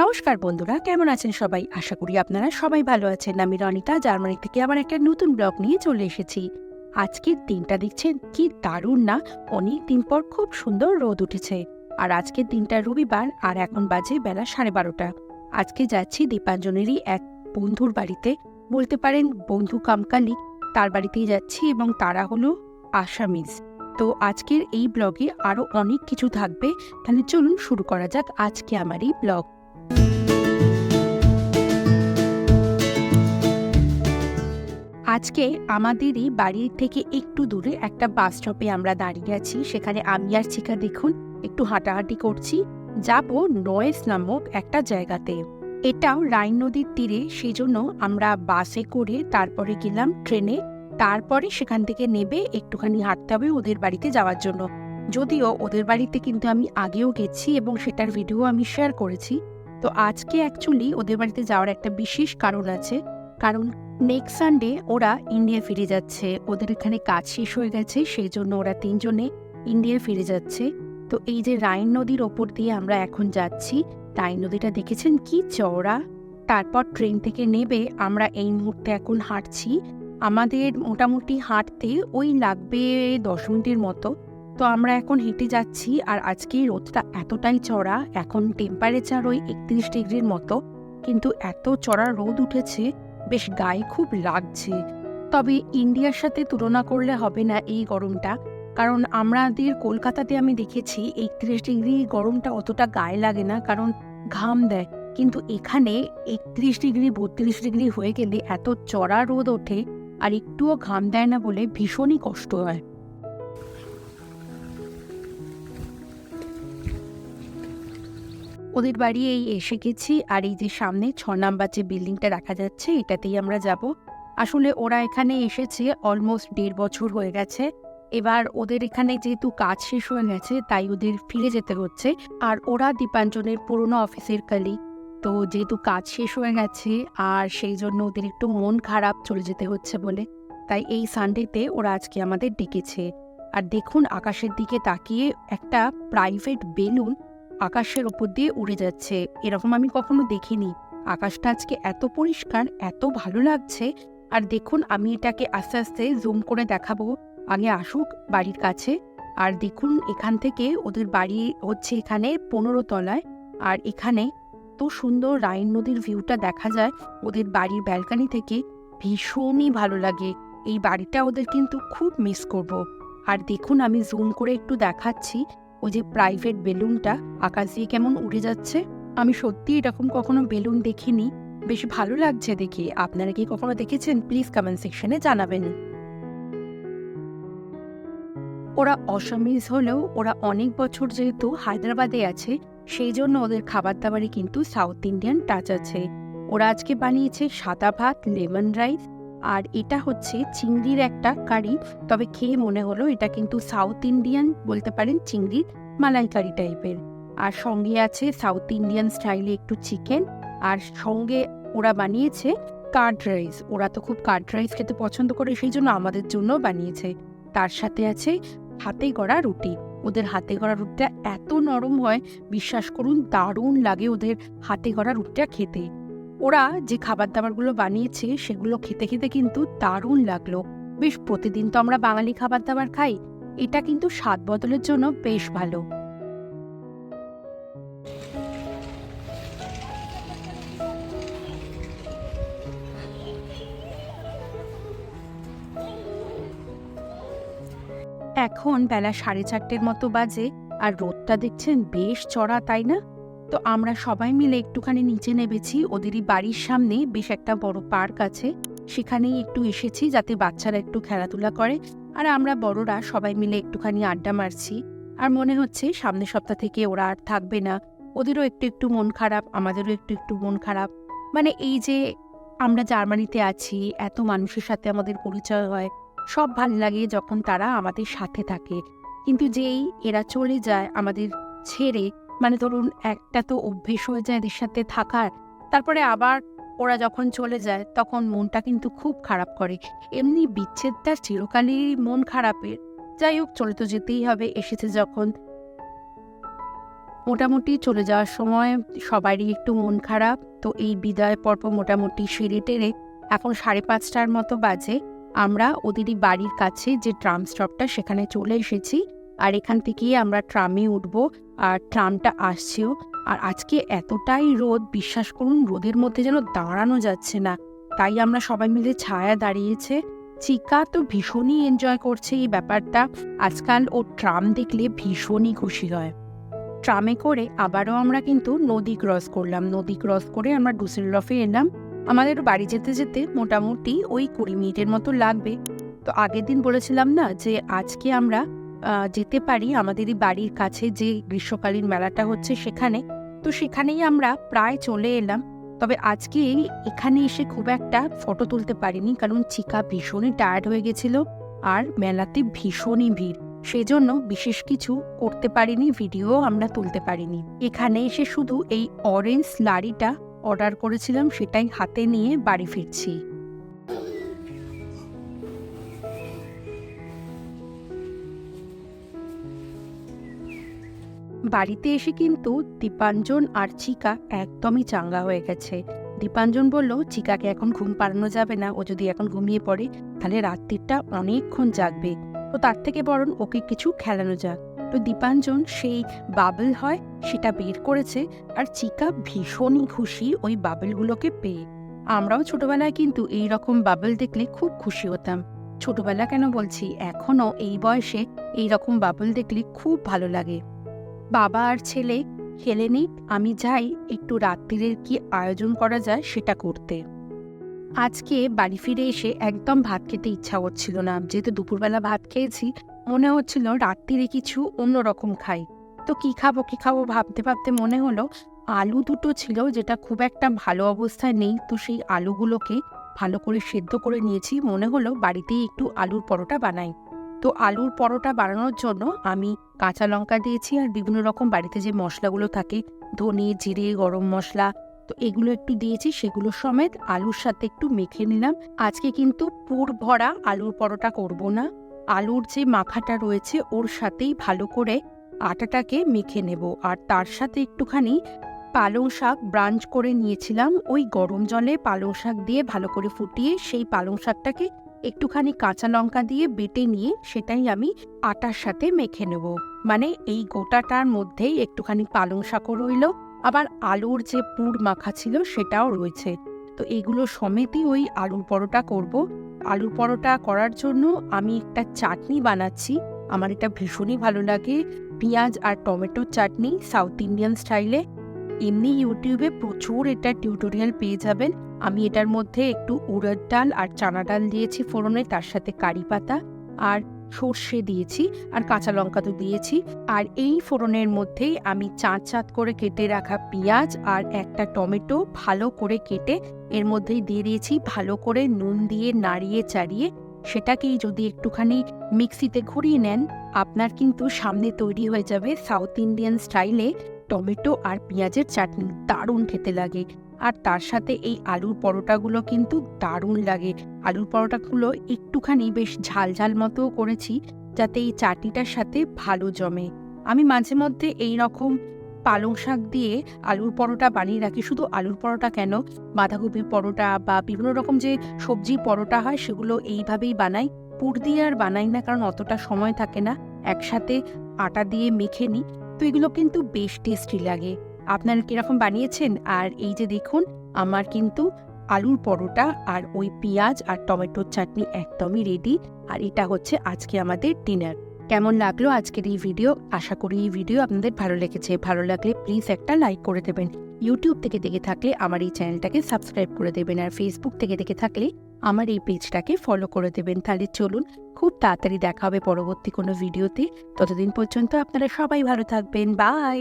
নমস্কার বন্ধুরা, কেমন আছেন সবাই? আশা করি আপনারা সবাই ভালো আছেন। আমি রনিতা, জার্মানি থেকে আবার একটা নতুন ব্লগ নিয়ে চলে এসেছি। আজকের দিনটা দেখছেন কি দারুণ না? অনেক দিন পর খুব সুন্দর রোদ উঠেছে। আর আজকের দিনটা রবিবার, আর এখন বাজে বেলা সাড়ে বারোটা। আজকে যাচ্ছি দীপাঞ্জনেরই এক বন্ধুর বাড়িতে। বলতে পারেন বন্ধু কামকালি। তার বাড়িতেই যাচ্ছি এবং তারা হলো আসামিজ। তো আজকের এই ব্লগে আরও অনেক কিছু থাকবে। তাহলে চলুন শুরু করা যাক আজকে আমার এই ব্লগ। আজকে আমাদেরই বাড়ির থেকে একটু দূরে একটা বাস স্টপে আমরা দাঁড়িয়ে আছি। সেখানে আমি আর চিকা দেখুন একটু হাঁটাহাঁটি করছি। যাব নয়েস নামক একটা জায়গাতে। এটাও রাইন নদীর তীরে, সেজন্য আমরা বাসে করে তারপরে গেলাম ট্রেনে। তারপরে সেখান থেকে নেবে একটুখানি হাঁটতে হবে ওদের বাড়িতে যাওয়ার জন্য। যদিও ওদের বাড়িতে কিন্তু আমি আগেও গেছি এবং সেটার ভিডিও আমি শেয়ার করেছি। তো আজকে অ্যাকচুয়ালি ওদের বাড়িতে যাওয়ার একটা বিশেষ কারণ আছে। কারণ নেক্সট সানডে ওরা ইন্ডিয়া ফিরে যাচ্ছে। ওদের এখানে কাজ শেষ হয়ে গেছে, সেই জন্য ওরা তিনজনে ইন্ডিয়া ফিরে যাচ্ছে। তো এই যে রাইন নদীর ওপর দিয়ে আমরা এখন যাচ্ছি, রাইন নদীটা দেখেছেন কি চওড়া? তারপর ট্রেন থেকে নেবে আমরা এই মুহূর্তে এখন হাঁটছি। আমাদের মোটামুটি হাঁটতে ওই লাগবে দশ মিনিটের মতো। তো আমরা এখন হেঁটে যাচ্ছি আর আজকে রোদটা এতটাই চড়া এখন টেম্পারেচার ওই একত্রিশ ডিগ্রির মতো। কিন্তু এত চড়া রোদ উঠেছে বেশ গায়ে খুব লাগছে। তবে ইন্ডিয়ার সাথে তুলনা করলে হবে না এই গরমটা। কারণ আমাদের কলকাতাতে আমি দেখেছি একত্রিশ ডিগ্রি গরমটা অতটা গায়ে লাগে না, কারণ ঘাম দেয়। কিন্তু এখানে একত্রিশ ডিগ্রি, বত্রিশ ডিগ্রি হয়ে গেলে এত চড়া রোদ ওঠে আর একটুও ঘাম দেয় না বলে ভীষণই কষ্ট হয়। ওদের বাড়ি এই এসে গেছি, আর এই যে সামনে ছ নাম্বার যে বিল্ডিংটা দেখা যাচ্ছে, এটাতেই আমরা যাব। আসলে ওরা এখানে এসেছে অলমোস্ট দেড় বছর হয়ে গেছে। এবার ওদের এখানে যেহেতু কাজ শেষ হয়ে গেছে, তাই ওদের ফিরে যেতে হচ্ছে। আর ওরা দীপাঞ্জনের পুরনো অফিসের কালি তো যেহেতু কাজ শেষ হয়ে গেছে, আর সেই জন্য ওদের একটু মন খারাপ চলে যেতে হচ্ছে বলে। তাই এই সানডেতে ওরা আজকে আমাদের ডেকেছে। আর দেখুন, আকাশের দিকে তাকিয়ে একটা প্রাইভেট বেলুন আকাশের ওপর দিয়ে উড়ে যাচ্ছে। এরকম আমি কখনো দেখিনি। আকাশটা আজকে এত পরিষ্কার, এত ভালো লাগছে। আর দেখুন, আমি এটাকে আস্তে আস্তে জুম করে দেখাবো। আগে আসুক বাড়ির কাছে। আর দেখুন, এখান থেকে ওদের বাড়ি হচ্ছে এখানে পনেরো তলায়। আর এখানে তো সুন্দর রাইন নদীর ভিউটা দেখা যায় ওদের বাড়ির ব্যালকানি থেকে। ভীষণই ভালো লাগে। এই বাড়িটা ওদের কিন্তু খুব মিস করব। আর দেখুন, আমি জুম করে একটু দেখাচ্ছি। ওই যে প্রাইভেট বেলুনটা আকাশ দিয়ে কেমন উড়ে যাচ্ছে। আমি সত্যি এরকম কখনো বেলুন দেখিনি। বেশ ভালো লাগছে দেখে। আপনারা কি কখনো দেখেছেন? প্লিজ কমেন্ট সেকশনে জানাবেন। ওরা অসামিজ হলেও ওরা অনেক বছর যেহেতু হায়দ্রাবাদে আছে, সেই জন্য ওদের খাবার দাবারে কিন্তু সাউথ ইন্ডিয়ান টাচ আছে। ওরা আজকে বানিয়েছে সাদা ভাত লেমন রাইস আর এটা হচ্ছে চিংড়ির একটা কারি। তবে খেয়ে মনে হলো এটা কিন্তু সাউথ ইন্ডিয়ান বলতে পারেন চিংড়ির মালাইকারি টাইপের আর সঙ্গে আছে সাউথ ইন্ডিয়ান স্টাইলে একটু চিকেন আর সঙ্গে ওরা বানিয়েছে কার্ড রাইস ওরা তো খুব কার্ড রাইস খেতে পছন্দ করে, সেই জন্য আমাদের জন্য বানিয়েছে। তার সাথে আছে হাতে গড়া রুটি। ওদের হাতে গড়া রুটিটা এত নরম হয়, বিশ্বাস করুন, দারুণ লাগে ওদের হাতে গড়া রুটিটা খেতে। ওরা যে খাবার দাবারগুলো বানিয়েছে, সেগুলো খেতে খেতে কিন্তু দারুণ লাগল। বেশ, প্রতিদিন তো আমরা বাঙালি খাবার দাবার খাই। এটা কিন্তু স্বাদ বদলের জন্য বেশ ভালো। এখন বেলা সাড়ে চারটের মতো বাজে, আর রোদটা দেখছেন বেশ চড়া, তাই না? তো আমরা সবাই মিলে একটুখানি নিচে নেমেছি। ওদেরই বাড়ির সামনে বেশ একটা বড় পার্ক আছে। সেখানেই একটু এসেছি যাতে বাচ্চারা একটু খেলাধুলা করে। আর আমরা বড়রা সবাই মিলে একটুখানি আড্ডা মারছি। আর মনে হচ্ছে সামনের সপ্তাহ থেকে ওরা আর থাকবে না। ওদেরও একটু একটু মন খারাপ, আমাদেরও একটু একটু মন খারাপ। মানে এই যে আমরা জার্মানিতে আছি, এত মানুষের সাথে আমাদের পরিচয় হয়, সব ভালো লাগে যখন তারা আমাদের সাথে থাকে। কিন্তু যেই এরা চলে যায় আমাদের ছেড়ে মানে ধরুন একটা তো অভ্যেস হয়ে যায় এদের সাথে থাকার। তারপরে আবার ওরা যখন চলে যায়, তখন মনটা কিন্তু খুব খারাপ করে। এমনি বিচ্ছেদটা চিরকালই মন খারাপের। যাই হোক, চলে তো যেতেই হবে, এসেছে যখন। মোটামুটি চলে যাওয়ার সময় সবারই একটু মন খারাপ। তো এই বিদায় পর্ব মোটামুটি সেরে টেরে এখন সাড়ে পাঁচটার মতো বাজে। আমরা ওদেরই বাড়ির কাছে যে ট্রাম স্টপটা সেখানে চলে এসেছি। আর এখান থেকেই আমরা ট্রামে উঠব। আর ট্রামটা আসছেও। আর আজকে এতটাই রোদ, বিশ্বাস করুন, রোদের মধ্যে যেন দাঁড়ানো যাচ্ছে না। তাই আমরা সবাই মিলে ছায়া দাঁড়িয়েছে। চিকা তো ভীষণই এনজয় করছে এই ব্যাপারটা। আজকাল ও ট্রাম দেখলে ভীষণই খুশি হয়। ট্রামে করে আবারও আমরা কিন্তু নদী ক্রস করলাম। নদী ক্রস করে আমরা ডুসেলডফে এলাম। আমাদের বাড়ি যেতে যেতে মোটামুটি ওই কুড়ি মিনিটের মতো লাগবে। তো আগের দিন বলেছিলাম না যে, আজকে আমরা যেতে পারি আমাদেরই বাড়ির কাছে যে গ্রীষ্মকালীন মেলাটা হচ্ছে সেখানে। তো সেখানেই আমরা প্রায় চলে এলাম। তবে আজকে এখানে এসে খুব একটা ফটো তুলতে পারিনি, কারণ চিকা ভীষণই টায়ার্ড হয়ে গেছিল আর মেলাতে ভীষণই ভিড়। সেজন্য বিশেষ কিছু করতে পারিনি ভিডিও আমরা তুলতে পারিনি। এখানে এসে শুধু এই অরেঞ্জ লাড়িটা অর্ডার করেছিলাম, সেটাই হাতে নিয়ে বাড়ি ফিরছি। বাড়িতে এসে কিন্তু দীপাঞ্জন আর চিকা একদমই চাঙ্গা হয়ে গেছে। দীপাঞ্জন বলল, চিকাকে এখন ঘুম পাড়ানো যাবে না, ও যদি এখন ঘুমিয়ে পড়ে, তাহলে রাত্রিটা অনেকক্ষণ জাগবে। তো তার থেকে বরং ওকে কিছু খেলানো যাক। তো দীপাঞ্জন সেই বাবল হয়, সেটা বের করেছে আর চিকা ভীষণই খুশি ওই বাবলগুলোকে পেয়ে। আমরাও ছোটবেলায় কিন্তু এই রকম বাবল দেখলে খুব খুশি হতাম। ছোটবেলা কেন বলছি, এখনও এই বয়সে এই রকম বাবল দেখলে খুব ভালো লাগে। বাবা আর ছেলে খেলে নিক আমি যাই, একটু রাত্রিরের কি আয়োজন করা যায় সেটা করতে। আজকে বাড়ি ফিরে এসে একদম ভাত খেতে ইচ্ছা করছিল না, যেহেতু দুপুরবেলা ভাত খেয়েছি, মনে হচ্ছিল রাত্রিরে কিছু অন্যরকম খাই। তো কি খাব কি খাব ভাবতে ভাবতে মনে হলো, আলু দুটো ছিল যেটা খুব একটা ভালো অবস্থায় নেই, তো সেই আলুগুলোকে ভালো করে সেদ্ধ করে নিয়েছি, মনে হলো বাড়িতেই একটু আলুর পরোটা বানাই। তো আলুর পরোটা বানানোর জন্য আমি কাঁচা লঙ্কা দিয়েছি আর বিভিন্ন রকম বাড়িতে যে মশলাগুলো থাকে, ধনে, জিরে, গরম মশলা, তো এগুলো একটু দিয়েছি, সেগুলো সমেত আলুর সাথে একটু মেখে নিলাম। আজকে কিন্তু পুর ভরা আলুর পরোটা করব না। আলুর যে মাখাটা রয়েছে, ওর সাথেই ভালো করে আটাটাকে মেখে নেব। আর তার সাথে একটুখানি পালং শাক ব্রাঞ্চ করে নিয়েছিলাম। ওই গরম জলে পালং শাক দিয়ে ভালো করে ফুটিয়ে সেই পালং শাকটাকে একটুখানি কাঁচা লঙ্কা দিয়ে বেটে নিয়ে সেটাই আমি আটার সাথে মেখে নেব। মানে এই গোটাটার মধ্যেই একটুখানি পালং শাকও রইল, আবার আলুর যে পুর মাখা ছিল সেটাও রয়েছে। তো এগুলো সমেতই ওই আলুর পরোটা করব। আলুর পরোটা করার জন্য আমি একটা চাটনি বানাচ্ছি। আমার এটা ভীষণই ভালো লাগে। পেঁয়াজ আর টমেটোর চাটনি সাউথ ইন্ডিয়ান স্টাইলে। এমনি ইউটিউবে প্রচুর এটা টিউটোরিয়াল পেয়ে যাবেন। আমি এটার মধ্যে একটু উড়দ ডাল আর চানা ডাল দিয়েছি ফোড়নে, তার সাথে কারি পাতা আর সর্ষে দিয়েছি আর কাঁচা লঙ্কা তো দিয়েছি। আর এই ফোড়নের মধ্যেই আমি চাঁদ চাঁদ করে কেটে রাখা পেঁয়াজ আর একটা টমেটো ভালো করে কেটে এর মধ্যেই দিয়ে দিয়েছি। ভালো করে নুন দিয়ে নাড়িয়ে চাড়িয়ে সেটাকেই যদি একটুখানি মিক্সিতে ঘুরিয়ে নেন, আপনার কিন্তু সামনে তৈরি হয়ে যাবে সাউথ ইন্ডিয়ান স্টাইলে টমেটো আর পেঁয়াজের চাটনি। দারুণ খেতে লাগে। আর তার সাথে এই আলুর পরোটাগুলো কিন্তু দারুণ লাগে। আলুর পরোটাগুলো একটুখানি বেশ ঝাল ঝাল মতো করেছি, যাতে এই চাটনিটার সাথে ভালো জমে। আমি মাঝে মধ্যে এই রকম পালং শাক দিয়ে আলুর পরোটা বানিয়ে রাখি। শুধু আলুর পরোটা কেন? বাঁধাকপির পরোটা বা বিভিন্ন রকম যে সবজির পরোটা হয়, সেগুলো এইভাবেই বানাই। পুর দিয়ে আর বানাই না, কারণ অতটা সময় থাকে না। একসাথে আটা দিয়ে মেখে নিই। তো এগুলো কিন্তু বেশ টেস্টি লাগে। আপনারা কীরকম বানিয়েছেন? আর এই যে দেখুন, আমার কিন্তু আলুর পরোটা আর ওই পেঁয়াজ আর টমেটোর চাটনি একদমই রেডি আর এটা হচ্ছে আজকে আমাদের ডিনার কেমন লাগল আজকের এই ভিডিও আশা করি এই ভিডিও আপনাদের ভালো লেগেছে। ভালো লাগলে প্লিজ একটা লাইক করে দেবেন। ইউটিউব থেকে দেখে থাকলে আমার এই চ্যানেলটাকে সাবস্ক্রাইব করে দেবেন। আর ফেসবুক থেকে দেখে থাকলে আমার এই পেজটাকে ফলো করে দেবেন। তাহলে চলুন, খুব তাড়াতাড়ি দেখা হবে পরবর্তী কোনো ভিডিওতে ততদিন পর্যন্ত আপনারা সবাই ভালো থাকবেন। বাই